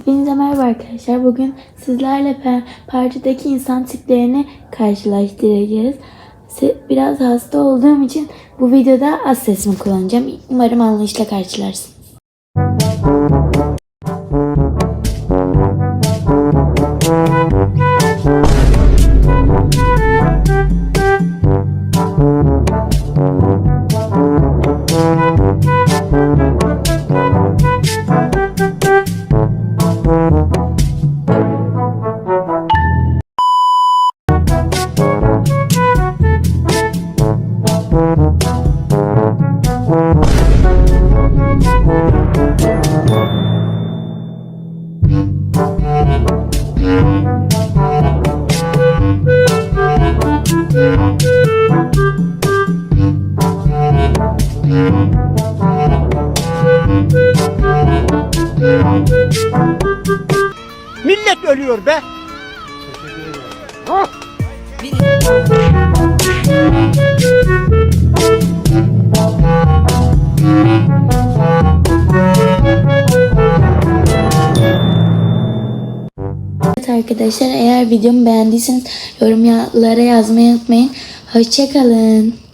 Hepinize merhaba arkadaşlar. Bugün sizlerle partideki insan tiplerini karşılaştıracağız. Biraz hasta olduğum için bu videoda az sesimi kullanacağım. Umarım anlayışla karşılarsınız. Millet ölüyor be. Evet arkadaşlar eğer videomu beğendiyseniz yorumlara yazmayı unutmayın. Hoşçakalın.